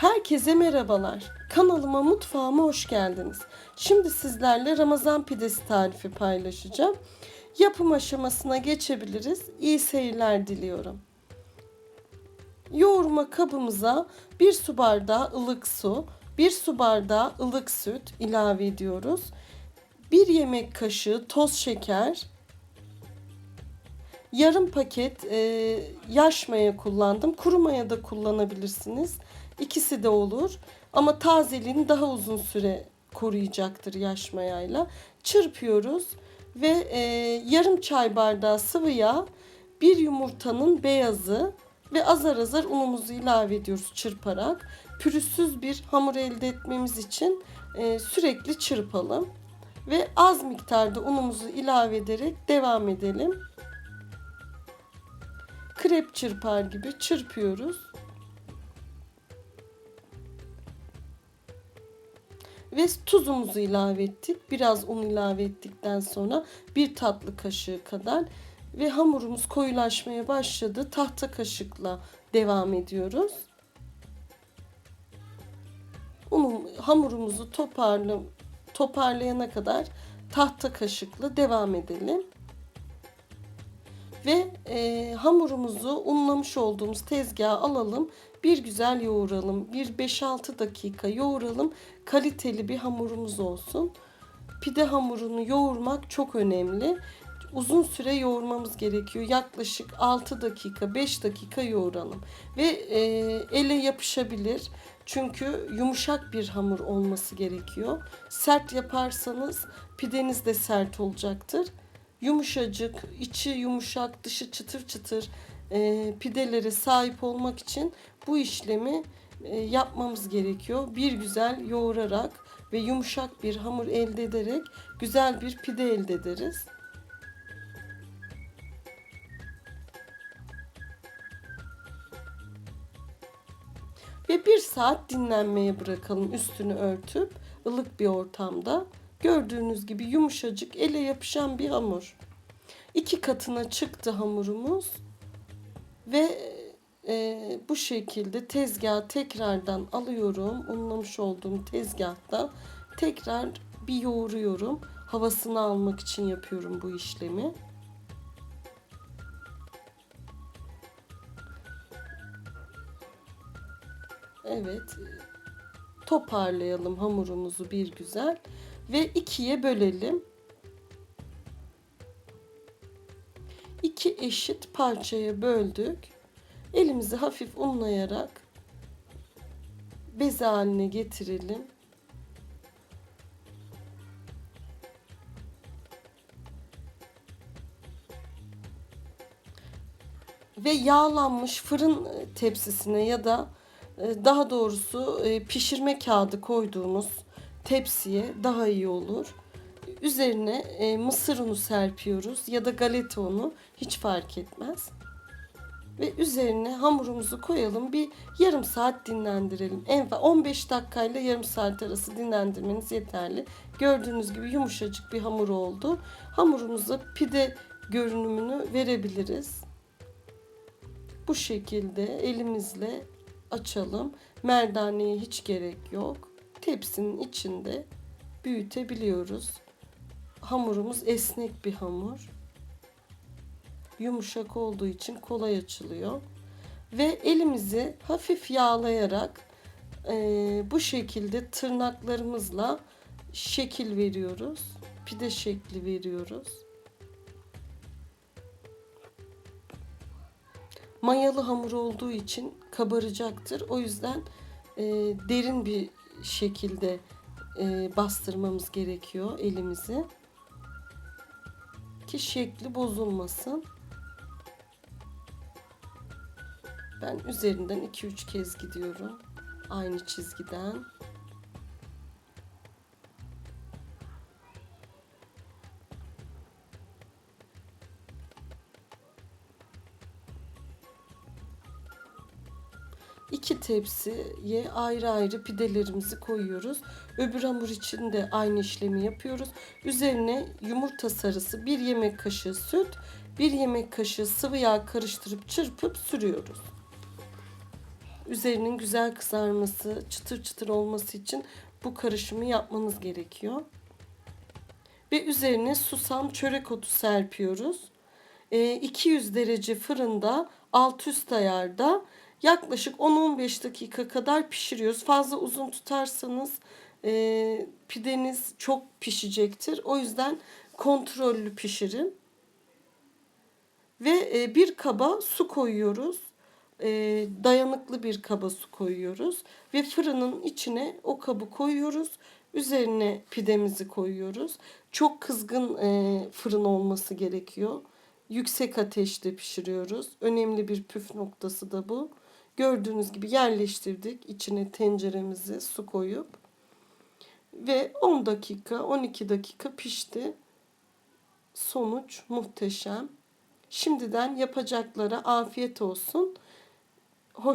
Herkese merhabalar. Kanalıma mutfağıma hoş geldiniz. Şimdi sizlerle Ramazan pidesi tarifi paylaşacağım. Yapım aşamasına geçebiliriz. İyi seyirler diliyorum. Yoğurma kabımıza 1 su bardağı ılık su, 1 su bardağı ılık süt ilave ediyoruz. 1 yemek kaşığı toz şeker, yarım paket e, yaş maya kullandım. Kuru maya da kullanabilirsiniz. İkisi de olur. Ama tazeliğini daha uzun süre koruyacaktır yaş mayayla. Çırpıyoruz ve e, yarım çay bardağı sıvı yağ, bir yumurtanın beyazı ve azar azar unumuzu ilave ediyoruz çırparak. Pürüzsüz bir hamur elde etmemiz için e, sürekli çırpalım. Ve az miktarda unumuzu ilave ederek devam edelim krep çırpar gibi çırpıyoruz. Ve tuzumuzu ilave ettik. Biraz un ilave ettikten sonra bir tatlı kaşığı kadar ve hamurumuz koyulaşmaya başladı. Tahta kaşıkla devam ediyoruz. Unum, hamurumuzu toparlı, toparlayana kadar tahta kaşıkla devam edelim ve e, hamurumuzu unlamış olduğumuz tezgaha alalım. Bir güzel yoğuralım. Bir 5-6 dakika yoğuralım. Kaliteli bir hamurumuz olsun. Pide hamurunu yoğurmak çok önemli. Uzun süre yoğurmamız gerekiyor. Yaklaşık 6 dakika, 5 dakika yoğuralım. Ve e, ele yapışabilir. Çünkü yumuşak bir hamur olması gerekiyor. Sert yaparsanız pideniz de sert olacaktır yumuşacık, içi yumuşak, dışı çıtır çıtır e, pidelere sahip olmak için bu işlemi e, yapmamız gerekiyor. Bir güzel yoğurarak ve yumuşak bir hamur elde ederek güzel bir pide elde ederiz. Ve bir saat dinlenmeye bırakalım üstünü örtüp ılık bir ortamda. Gördüğünüz gibi yumuşacık ele yapışan bir hamur. İki katına çıktı hamurumuz. Ve e, bu şekilde tezgahı tekrardan alıyorum. Unlamış olduğum tezgahta tekrar bir yoğuruyorum. Havasını almak için yapıyorum bu işlemi. Evet. Toparlayalım hamurumuzu bir güzel ve ikiye bölelim. İki eşit parçaya böldük. Elimizi hafif unlayarak beze haline getirelim. Ve yağlanmış fırın tepsisine ya da e, daha doğrusu e, pişirme kağıdı koyduğumuz tepsiye daha iyi olur. Üzerine e, mısır unu serpiyoruz ya da galeta unu hiç fark etmez. Ve üzerine hamurumuzu koyalım. Bir yarım saat dinlendirelim. En 15 dakikayla yarım saat arası dinlendirmeniz yeterli. Gördüğünüz gibi yumuşacık bir hamur oldu. Hamurumuza pide görünümünü verebiliriz. Bu şekilde elimizle açalım. Merdaneye hiç gerek yok tepsinin içinde büyütebiliyoruz. Hamurumuz esnek bir hamur. Yumuşak olduğu için kolay açılıyor. Ve elimizi hafif yağlayarak e, bu şekilde tırnaklarımızla şekil veriyoruz. Pide şekli veriyoruz. Mayalı hamur olduğu için kabaracaktır. O yüzden e, derin bir şekilde e, bastırmamız gerekiyor elimizi. Ki şekli bozulmasın. Ben üzerinden 2-3 kez gidiyorum. Aynı çizgiden. İki tepsiye ayrı ayrı pidelerimizi koyuyoruz. Öbür hamur için de aynı işlemi yapıyoruz. Üzerine yumurta sarısı, bir yemek kaşığı süt, bir yemek kaşığı sıvı yağ karıştırıp çırpıp sürüyoruz. üzerinin güzel kızarması, çıtır çıtır olması için bu karışımı yapmanız gerekiyor. Ve üzerine susam, çörek otu serpiyoruz. Ee, 200 derece fırında alt üst ayarda yaklaşık 10-15 dakika kadar pişiriyoruz. Fazla uzun tutarsanız e, pideniz çok pişecektir. O yüzden kontrollü pişirin. Ve e, bir kaba su koyuyoruz. E, dayanıklı bir kaba su koyuyoruz. Ve fırının içine o kabı koyuyoruz. Üzerine pidemizi koyuyoruz. Çok kızgın e, fırın olması gerekiyor. Yüksek ateşte pişiriyoruz. Önemli bir püf noktası da bu. Gördüğünüz gibi yerleştirdik içine tenceremizi su koyup ve 10 dakika 12 dakika pişti. Sonuç muhteşem. Şimdiden yapacaklara afiyet olsun.